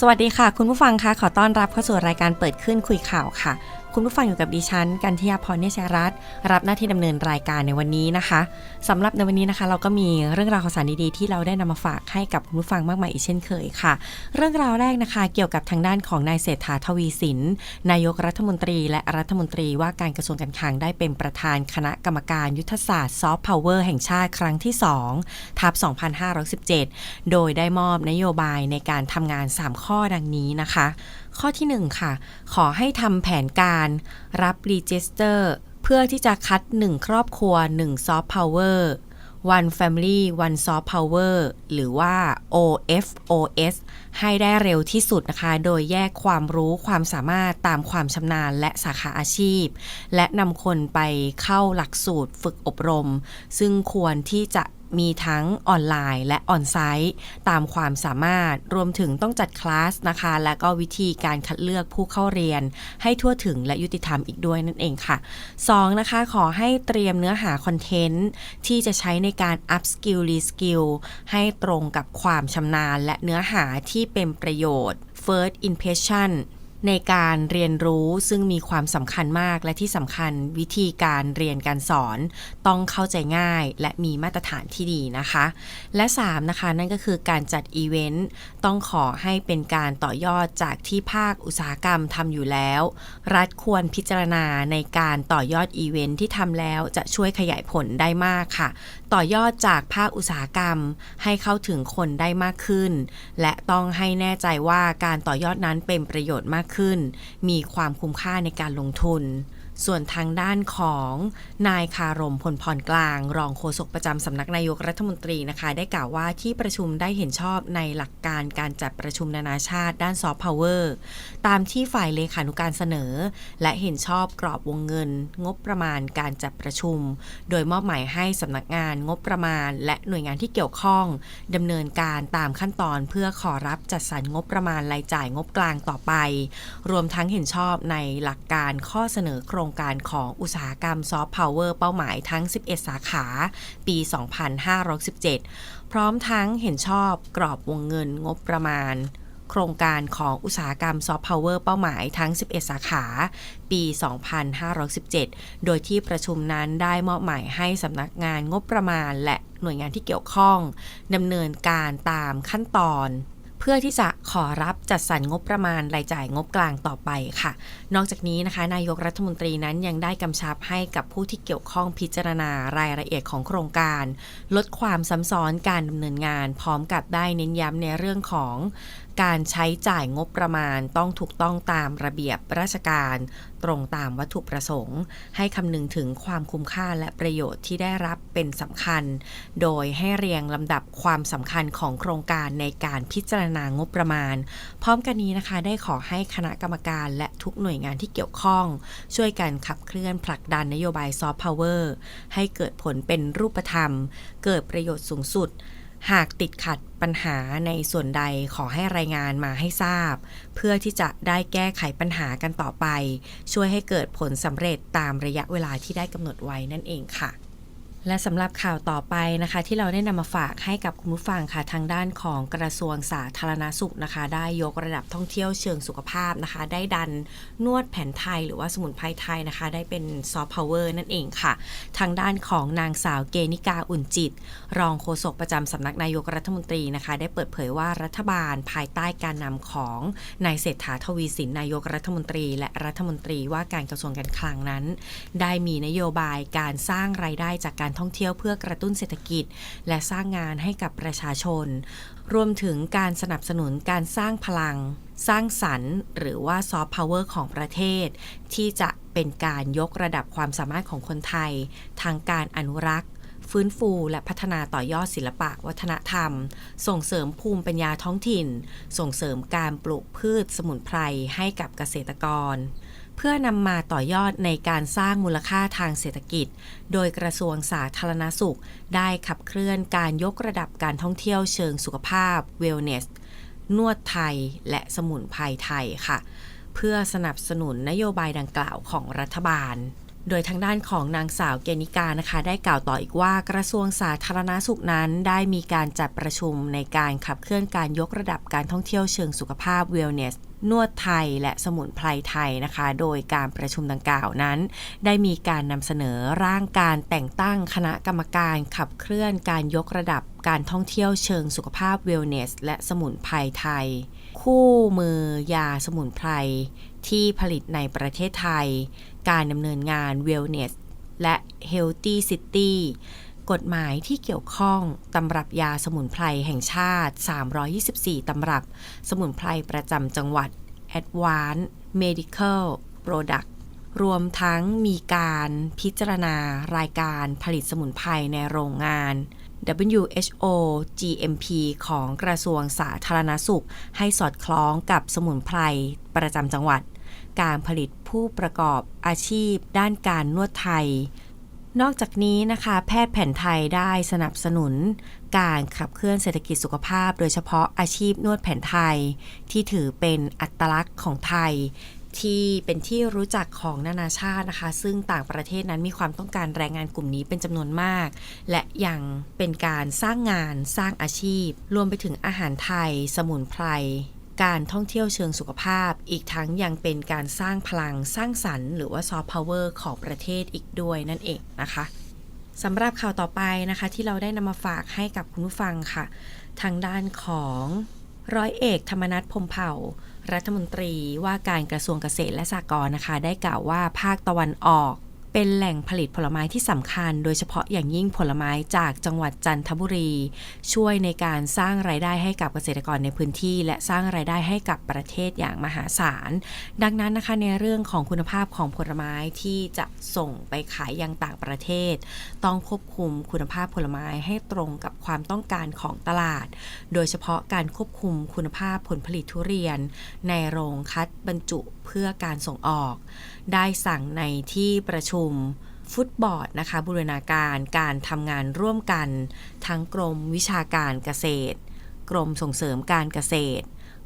สวัสดีค่ะ คุณผู้ฟังคะขอต้อนรับเข้าสู่รายการเปิดขึ้นคุยข่าวค่ะ คุณผู้ฟังอยู่กับดิฉัน กันทิยาพรเนชรัตน์รับหน้าที่ดำเนินรายการในวันนี้นะคะสำหรับในวันนี้นะคะ เราก็มีเรื่องราวข่าวสารดีๆ ที่เราได้นำมาฝากให้กับคุณผู้ฟังมากมายอีกเช่นเคยค่ะ เรื่องราวแรกนะคะ เกี่ยวกับทางด้านของนายเศรษฐาทวีสิน นายกรัฐมนตรีและรัฐมนตรีว่าการกระทรวงการคลังได้เป็นประธานคณะกรรมการยุทธศาสตร์ซอฟต์พาวเวอร์แห่งชาติครั้งที่2ทับ2517 โดยได้มอบนโยบายในการทำงาน 3 ข้อดังนี้นะคะ ข้อที่ 1 ค่ะ ขอให้ทำแผนการรับรีจิสเตอร์เพื่อที่จะคัด 1 ครอบครัว1ซอฟต์พาวเวอร์ One Family One Soft Power หรือว่า OFOS ให้ได้เร็วที่สุดนะคะ โดยแยกความรู้ความสามารถตามความชำนาญและสาขาอาชีพ และนำคนไปเข้าหลักสูตรฝึกอบรม ซึ่งควรที่จะ มีทั้งออนไลน์และออนไซต์ ตามความสามารถรวมถึงต้องจัดคลาสนะคะ และก็วิธีการคัดเลือกผู้เข้าเรียน ให้ทั่วถึงและยุติธรรมอีกด้วยนั่นเองค่ะ 2. นะคะขอให้เตรียมเนื้อหาคอนเทนต์ ที่จะใช้ในการ up skill re skill ให้ตรงกับความชำนาญ และเนื้อหาที่เป็นประโยชน์ first impression ในการเรียนรู้ซึ่งมีความสำคัญมากและที่สำคัญวิธีการเรียนการสอน ต้องเข้าใจง่ายและมีมาตรฐานที่ดีนะคะ และ 3 นะคะ นั่นก็คือการจัดอีเวนต์ต้องขอให้เป็นการต่อยอดจากที่ภาคอุตสาหกรรมทำอยู่แล้ว รัฐควรพิจารณาในการต่อยอดอีเวนต์ที่ทำแล้วจะช่วยขยายผลได้มากค่ะต่อยอดจากภาคอุตสาหกรรมให้เข้าถึงคนได้มากขึ้น และต้องให้แน่ใจว่าการต่อยอดนั้นเป็นประโยชน์มากขึ้น มีความคุ้มค่าในการลงทุน ส่วนทางด้านของนายคารมพลพรกลาง รองโฆษกประจำสำนักนายกรัฐมนตรีนะคะ ได้กล่าวว่าที่ประชุมได้เห็นชอบในหลักการการจัดประชุมนานาชาติด้านซอฟต์พาวเวอร์ตามที่ฝ่ายเลขานุการเสนอ และเห็นชอบกรอบวงเงิน งบประมาณการจัดประชุม โดยมอบหมายให้สำนักงานงบประมาณ และหน่วยงานที่เกี่ยวข้องดำเนินการตามขั้นตอนเพื่อขอรับจัดสรรงบประมาณรายจ่ายงบกลางต่อไป รวมทั้งเห็นชอบในหลักการข้อเสนอโครงงการของอุตสาหกรรมซอฟต์พาวเวอร์เป้าหมายทั้ง 11 สาขาปี 2517 พร้อมทั้งเห็นชอบกรอบวงเงินงบประมาณ โครงการของอุตสาหกรรมซอฟต์พาวเวอร์เป้าหมายทั้ง 11 สาขาปี 2517 โดยที่ประชุมนั้นได้มอบหมายให้สำนักงานงบประมาณ และหน่วยงานที่เกี่ยวข้องดำเนินการตามขั้นตอน พื่อที่จะขอรับจัดสรรงบประมาณรายจ่ายงบกลางต่อไปค่ะ นอกจากนี้นะคะ นายกรัฐมนตรีนั้นยังได้กำชับให้กับผู้ที่เกี่ยวข้องพิจารณารายละเอียดของโครงการ ลดความซ้ำซ้อนการดำเนินงาน พร้อมกับได้เน้นย้ำในเรื่องของ การใช้จ่ายงบประมาณต้องถูกต้องตามระเบียบราชการ ตรงตามวัตถุประสงค์ ให้คำนึงถึงความคุ้มค่าและประโยชน์ที่ได้รับเป็นสำคัญ โดยให้เรียงลำดับความสำคัญของโครงการในการพิจารณางบประมาณ พร้อมกันนี้นะคะได้ขอให้คณะกรรมการและทุกหน่วยงานที่เกี่ยวข้อง ช่วยกันขับเคลื่อนผลักดันนโยบายซอฟต์พาวเวอร์ให้เกิดผลเป็นรูปธรรม เกิดประโยชน์สูงสุด หากติดขัดปัญหาในส่วนใดขอให้รายงานมาให้ทราบ เพื่อที่จะได้แก้ไขปัญหากันต่อไป ช่วยให้เกิดผลสำเร็จตามระยะเวลาที่ได้กำหนดไว้นั่นเองค่ะ และสำหรับข่าวต่อไปนะคะ ที่เราได้นำมาฝากให้กับคุณผู้ฟังค่ะทางด้านของกระทรวงสาธารณาสุขนะคะ ได้ยกระดับท่องเที่ยวเชิงสุขภาพนะคะ ได้ดันนวดแผนไทยหรือว่าสมุนไพรไทยนะคะ ได้เป็นซอฟต์พาวเวอร์นั่นเองค่ะ ทางด้านของนางสาวเกณิกาอุ่นจิต รองโฆษกประจำสำนักนายกรัฐมนตรีนะคะ ได้เปิดเผยว่ารัฐบาลภายใต้การนำของนายเศรษฐาทวีสินนายกรัฐมนตรี และรัฐมนตรีว่าการกระทรวงการคลังนั้น ได้มีนโยบายการสร้างรายได้จากการท่องเที่ยวเพื่อกระตุ้นเศรษฐกิจ และสร้างงานให้กับประชาชน รวมถึงการสนับสนุนการสร้างพลัง สร้างสรรค์ หรือว่าซอฟต์พาวเวอร์ของประเทศ ที่จะเป็นการยกระดับความสามารถของคนไทย ทางการอนุรักษ์ฟื้นฟูและพัฒนาต่อยอดศิลปะวัฒนธรรม ส่งเสริมภูมิปัญญาท้องถิ่น ส่งเสริมการปลูกพืชสมุนไพรให้กับเกษตรกร เพื่อนำมาต่อยอดในการสร้างมูลค่าทางเศรษฐกิจ โดยกระทรวงสาธารณสุข ได้ขับเคลื่อนการยกระดับการท่องเที่ยวเชิงสุขภาพ Wellness นวดไทยและสมุนไพรไทยค่ะ เพื่อสนับสนุนนโยบายดังกล่าวของรัฐบาลโดยทางด้านของนางสาวเกณิกานะคะ ได้กล่าวต่ออีกว่ากระทรวงสาธารณาสุขนั้น ได้มีการจัดประชุมในการขับเคลื่อนการยกระดับการท่องเที่ยวเชิงสุขภาพ Wellness นวดไทยและสมุนไพรไทยนะคะ โดยการประชุมดังกล่าวนั้น ได้มีการนำเสนอร่างการแต่งตั้งคณะกรรมการขับเคลื่อนการยกระดับการท่องเที่ยวเชิงสุขภาพ Wellness และสมุนไพรไทย คู่มือยาสมุนไพรที่ผลิตในประเทศไทย การดำเนินงาน Wellness และ Healthy City กฎหมายที่เกี่ยวข้องตำรับยาสมุนไพรแห่งชาติ 324 ตำรับ สมุนไพรประจำจังหวัด Advanced Medical Product รวมทั้งมีการพิจารณารายการผลิตสมุนไพรในโรงงาน WHO GMP ของกระทรวงสาธารณสุข ให้สอดคล้องกับสมุนไพรประจำจังหวัด การผลิตผู้ประกอบอาชีพด้านการนวดไทย นอกจากนี้นะคะ แพทย์แผนไทยได้สนับสนุน การขับเคลื่อนเศรษฐกิจสุขภาพ โดยเฉพาะอาชีพนวดแผนไทย ที่ถือเป็นอัตลักษณ์ของไทย ที่เป็นที่รู้จักของนานาชาตินะคะ ซึ่งต่างประเทศนั้นมีความต้องการแรงงานกลุ่มนี้เป็นจำนวนมาก และยังเป็นการสร้างงานสร้างอาชีพ รวมไปถึงอาหารไทย สมุนไพร การท่องเที่ยวเชิงสุขภาพ อีกทั้งยังเป็นการสร้างพลังสร้างสรรค์หรือว่าซอฟต์พาวเวอร์ของประเทศอีกด้วยนั่นเองนะคะสำหรับข่าวต่อไปนะคะ ที่เราได้นำมาฝากให้กับคุณผู้ฟังค่ะ ทางด้านของร้อยเอกธรรมนัฐพมเผ่า รัฐมนตรีว่าการกระทรวงเกษตรและสหกรณ์นะคะ ได้กล่าวว่าภาคตะวันออก เป็นแหล่งผลิตผลไม้ที่สำคัญ โดยเฉพาะอย่างยิ่งผลไม้จากจังหวัดจันทบุรี ช่วยในการสร้างรายได้ให้กับเกษตรกรในพื้นที่ และสร้างรายได้ให้กับประเทศอย่างมหาศาล ดังนั้นนะคะในเรื่องของคุณภาพของผลไม้ที่จะส่งไปขายยังต่างประเทศ ต้องควบคุมคุณภาพผลไม้ให้ตรงกับความต้องการของตลาด โดยเฉพาะการควบคุมคุณภาพผลผลิตทุเรียน ในโรงคัดบรรจุ เพื่อการส่งออก ได้สั่งในที่ประชุมฟุตบอร์ดนะคะบูรณาการการทำงานร่วมกัน ทั้งกรมวิชาการเกษตร กรมส่งเสริมการเกษตร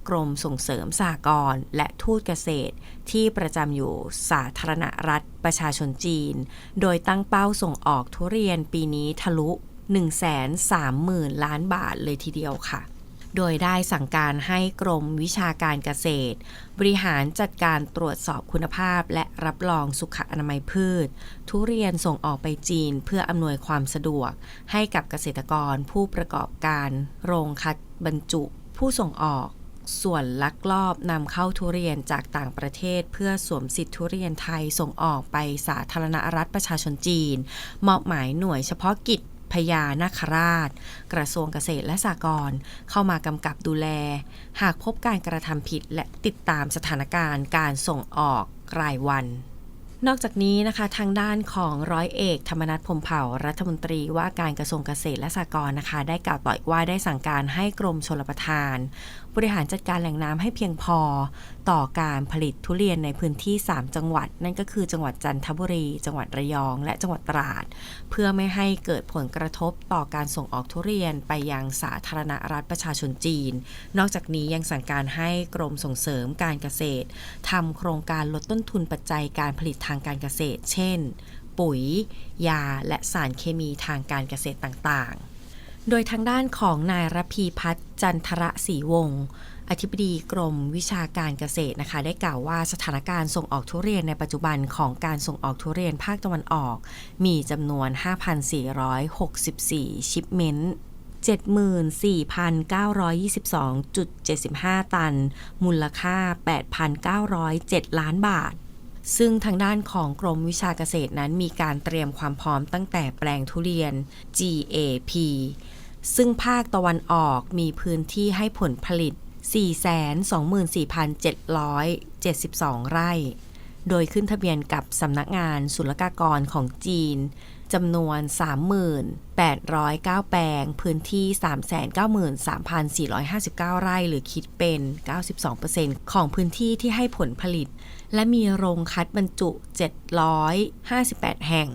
กรมส่งเสริมสหกรณ์และทูตเกษตร ที่ประจำอยู่สาธารณรัฐประชาชนจีน โดยตั้งเป้าส่งออกทุเรียนปีนี้ทะลุ 130,000 ล้านบาทเลยทีเดียวค่ะ โดยได้สั่งการให้กรมวิชาการเกษตร บริหารจัดการตรวจสอบคุณภาพ และรับรองสุขอนามัยพืช ทุเรียนส่งออกไปจีนเพื่ออำนวยความสะดวก ให้กับเกษตรกรผู้ประกอบการ โรงคัดบรรจุ ผู้ส่งออกส่วนลักลอบนำเข้าทุเรียนจากต่างประเทศ เพื่อสวมสิทธิทุเรียนไทยส่งออกไปสาธารณรัฐประชาชนจีนมอบหมายหน่วยเฉพาะกิจ พญานาคราช กระทรวงเกษตรและสหกรณ์เข้ามากำกับดูแล หากพบการกระทำผิดและติดตามสถานการณ์การส่งออกรายวันนอกจากนี้นะคะทางด้านของร้อยเอก ธรรมนัฐพมเผ่ารัฐมนตรีว่าการกระทรวงเกษตรและสหกรณ์นะคะ ได้กล่าวต่อยว่าได้สั่งการให้กรมชลประทาน บริหารจัดการแหล่งน้ำให้เพียงพอ ต่อการผลิตทุเรียนในพื้นที่ 3 จังหวัด นั่นก็คือจังหวัดจันทบุรี จังหวัดระยอง และจังหวัดตราด เพื่อไม่ให้เกิดผลกระทบต่อการส่งออกทุเรียนไปยังสาธารณรัฐประชาชนจีน นอกจากนี้ยังสั่งการให้กรมส่งเสริมการเกษตรทำโครงการลดต้นทุนปัจจัยการผลิตทางการเกษตร เช่น ปุ๋ย ยา และสารเคมีทางการเกษตรต่างๆ โดยทางด้านของนายรพีพัฒน์จันทระศรีวงศ์อธิบดีกรมวิชาการเกษตรนะคะ ได้กล่าวว่าสถานการณ์ส่งออกทุเรียนในปัจจุบันของการส่งออกทุเรียนภาคตะวันออก มีจำนวน 5,464 ชิปเมนต์74,922.75 ตัน มูลค่า 8,907 ล้านบาท ซึ่งทางด้านของกรมวิชาเกษตรนั้นมีการเตรียมความพร้อมตั้งแต่แปลงทุเรียน GAP ซึ่งภาคตะวันออกมีพื้นที่ให้ผลผลิต 424,772 ไร่ โดยขึ้นทะเบียนกับสำนักงานศุลกากรของจีน จำนวน 3809 แปลง พื้นที่ 393,459 ไร่ หรือคิดเป็น 92%ของพื้นที่ที่ให้ผลผลิต และมีโรงคัดบรรจุ 758 แห่ง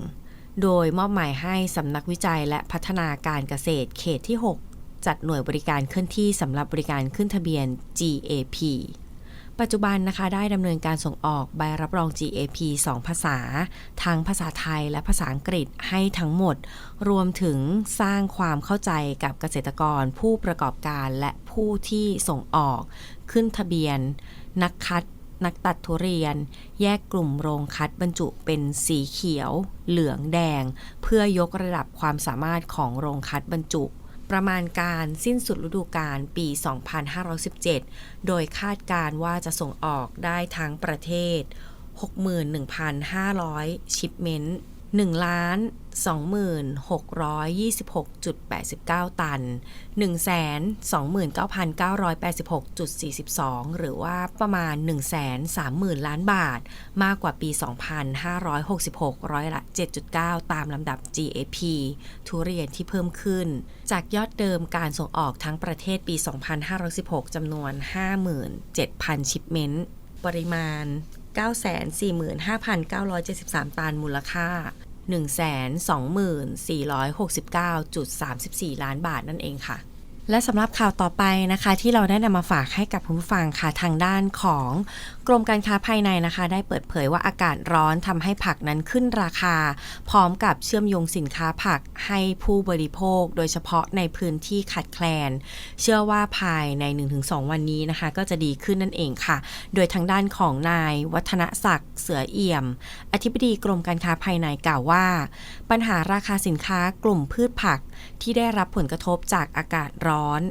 โดยมอบหมายให้สำนักวิจัยและพัฒนาการเกษตรเขตที่ 6 จัดหน่วยบริการเคลื่อนที่สำหรับบริการขึ้นทะเบียน GAP ปัจจุบันนะคะได้ดำเนินการส่งออกใบรับรอง GAP 2 ภาษา ทั้งภาษาไทยและภาษาอังกฤษให้ทั้งหมด รวมถึงสร้างความเข้าใจกับเกษตรกร ผู้ประกอบการและผู้ที่ส่งออก ขึ้นทะเบียน นักคัดนักตัดทุเรียน แยกกลุ่มโรงคัดบรรจุเป็นสีเขียว เหลืองแดง เพื่อยกระดับความสามารถของโรงคัดบรรจุ ประมาณการสิ้นสุดฤดูกาลปี 2517 โดยคาดการว่าจะส่งออกได้ทั้งประเทศ 61,500 ชิปเมนต์1ล้าน 2626.89 ตัน 129,986.42 หรือว่าประมาณ 130,000 ล้านบาท มากกว่าปี 2566 ร้อยละ 7.9 ตามลำดับ GAP ทุเรียนที่เพิ่มขึ้น จากยอดเดิมการส่งออกทั้งประเทศปี 2516จำนวน 57,000 ชิปเมนต์ ปริมาณ 945,973 ตัน มูลค่า 1,2,469.34 ล้านบาทนั่นเองค่ะ และสำหรับข่าวต่อไปนะคะ ที่เราได้นำมาฝากให้กับผู้ฟังค่ะทางด้านของกรมการค้าภายในนะคะ ได้เปิดเผยว่าอากาศร้อนทำให้ผักนั้นขึ้นราคา พร้อมกับเชื่อมโยงสินค้าผักให้ผู้บริโภค โดยเฉพาะในพื้นที่ขาดแคลน เชื่อว่าภายใน 1-2 วันนี้นะคะ ก็จะดีขึ้นนั่นเองค่ะ โดยทางด้านของนายวัฒนศักดิ์เสือเอี่ยม อธิบดีกรมการค้าภายในกล่าวว่า ปัญหาราคาสินค้ากลุ่มพืชผักที่ได้รับผลกระทบจากอากาศร้อน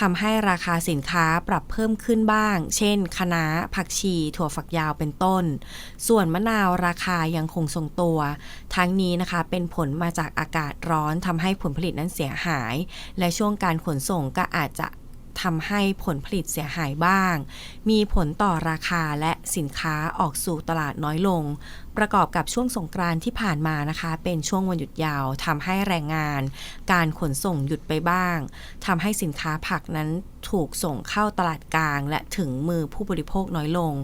ทำให้ราคาสินค้าปรับเพิ่มขึ้นบ้าง เช่น คะน้า ผักชี ถั่วฝักยาวเป็นต้น ส่วนมะนาวราคายังคงทรงตัว ทั้งนี้นะคะเป็นผลมาจากอากาศร้อนทำให้ผลผลิตนั้นเสียหาย และช่วงการขนส่งก็อาจจะทำให้ผลผลิตเสียหายบ้าง มีผลต่อราคาและสินค้าออกสู่ตลาดน้อยลงประกอบกับช่วงสงกรานต์ที่ผ่านมานะคะ เป็นช่วงวันหยุดยาวทำให้แรงงาน การขนส่งหยุดไปบ้างทำให้สินค้าผักนั้นถูกส่งเข้าตลาดกลาง และถึงมือผู้บริโภคน้อยลง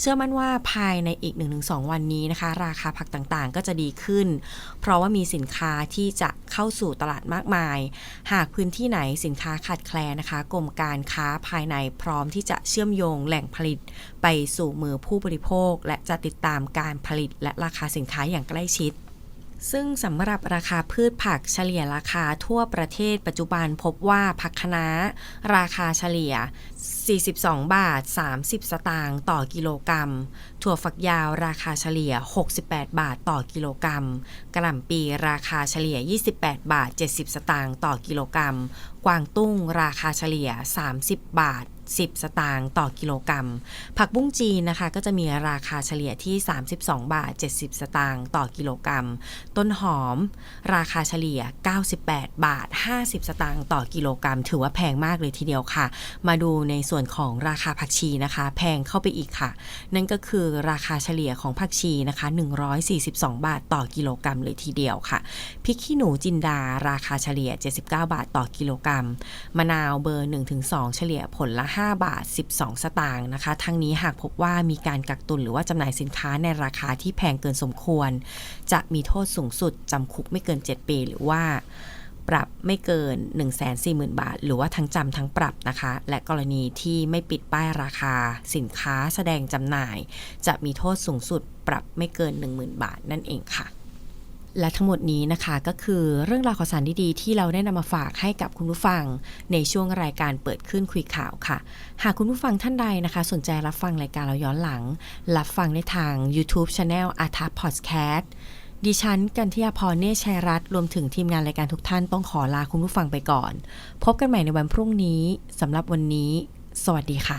เชื่อมั่นว่าภายในอีก 1-2 วันนี้นะคะ ราคาผักต่างๆ ก็จะดีขึ้น เพราะว่ามีสินค้าที่จะเข้าสู่ตลาดมากมาย หากพื้นที่ไหนสินค้าขาดแคลนนะคะกรมการค้าภายในพร้อมที่จะเชื่อมโยงแหล่งผลิต ไปสู่มือผู้บริโภค และจะติดตามการผลิตและราคาสินค้าอย่างใกล้ชิด ซึ่งสำหรับราคาพืชผักเฉลี่ยราคาทั่วประเทศปัจจุบันพบว่าผักคะน้า ราคาเฉลี่ย 42 บาท 30 สตางค์ต่อกิโลกรัม ถั่วฝักยาวราคาเฉลี่ย 68 บาทต่อกิโลกรัม กระหล่ำปีราคาเฉลี่ย 28 บาท 70 สตางค์ต่อกิโลกรัม กวางตุ้งราคาเฉลี่ย 30 บาท 10 สตางค์ต่อกิโลกรัม ผักบุ้งจีนนะคะ ก็จะมีราคาเฉลี่ยที่ 32 บาท 70 สตางค์ต่อกิโลกรัม ต้นหอม ราคาเฉลี่ย 98 บาท 50 สตางค์ต่อกิโลกรัม ถือว่าแพงมากเลยทีเดียวค่ะ มาดูในส่วนของราคาผักชีนะคะ แพงเข้าไปอีกค่ะ นั่นก็คือราคาเฉลี่ยของผักชีนะคะ 142 บาทต่อกิโลกรัมเลยทีเดียวค่ะพริกขี้หนูจินดาราคาเฉลี่ย 79 บาทต่อกิโลกรัม มะนาวเบอร์ 1-2 เฉลี่ยผลละ5 บาท 12 สตางค์นะคะ ทั้งนี้หากพบว่ามีการกักตุนหรือว่าจำหน่ายสินค้าในราคาที่แพงเกินสมควร จะมีโทษสูงสุดจำคุกไม่เกิน 7 ปี หรือว่าปรับไม่เกิน 140,000 บาท หรือว่าทั้งจำทั้งปรับนะคะ และกรณีที่ไม่ปิดป้ายราคา สินค้าแสดงจำหน่าย จะมีโทษสูงสุดปรับไม่เกิน 10,000 บาทนั่นเองค่ะ และทั้งหมดนี้นะคะก็คือเรื่องราวข่าวสารดีๆ ที่เราได้นำมาฝากให้กับคุณผู้ฟัง ในช่วงรายการเปิดขึ้นคุยข่าวค่ะ หากคุณผู้ฟังท่านใดนะคะ สนใจรับฟังรายการเราย้อนหลัง รับฟังได้ทาง YouTube Channel a r t a Podcast ดิฉันกันทิยาพรเนชชัยรัตน์รวมถึงทีมงานรายการทุกท่านต้องขอลาคุณผู้ฟังไปก่อน พบกันใหม่ในวันพรุ่งนี้สำหรับวันนี้ สวัสดีค่ะ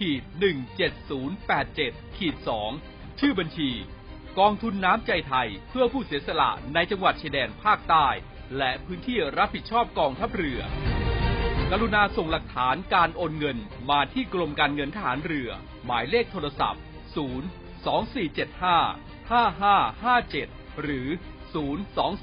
ขีด17087 ขีด 2 ชื่อบัญชี กองทุนน้ำใจไทยเพื่อผู้เสียสละในจังหวัดชายแดนภาคใต้ และพื้นที่รับผิดชอบกองทัพเรือ กรุณาส่งหลักฐานการโอนเงินมาที่กรมการเงินทหารเรือ หมายเลขโทรศัพท์ 0 2 4 7 5 5 5 5 7 หรือ 0 2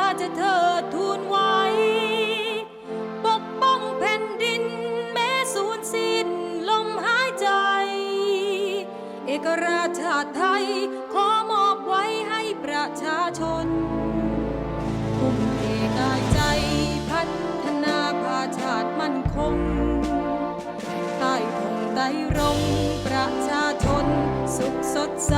าจะเทิดทูนไว้ ปกป้องแผ่นดินแม้สูญสิ้นลมหายใจ เอกราชชาติไทย ขอมอบไว้ให้ประชาชนทุ่มเทกายใจพัฒนาพาชาติมั่นคงใต้ธงไตรรงประชาชนสุขสดใส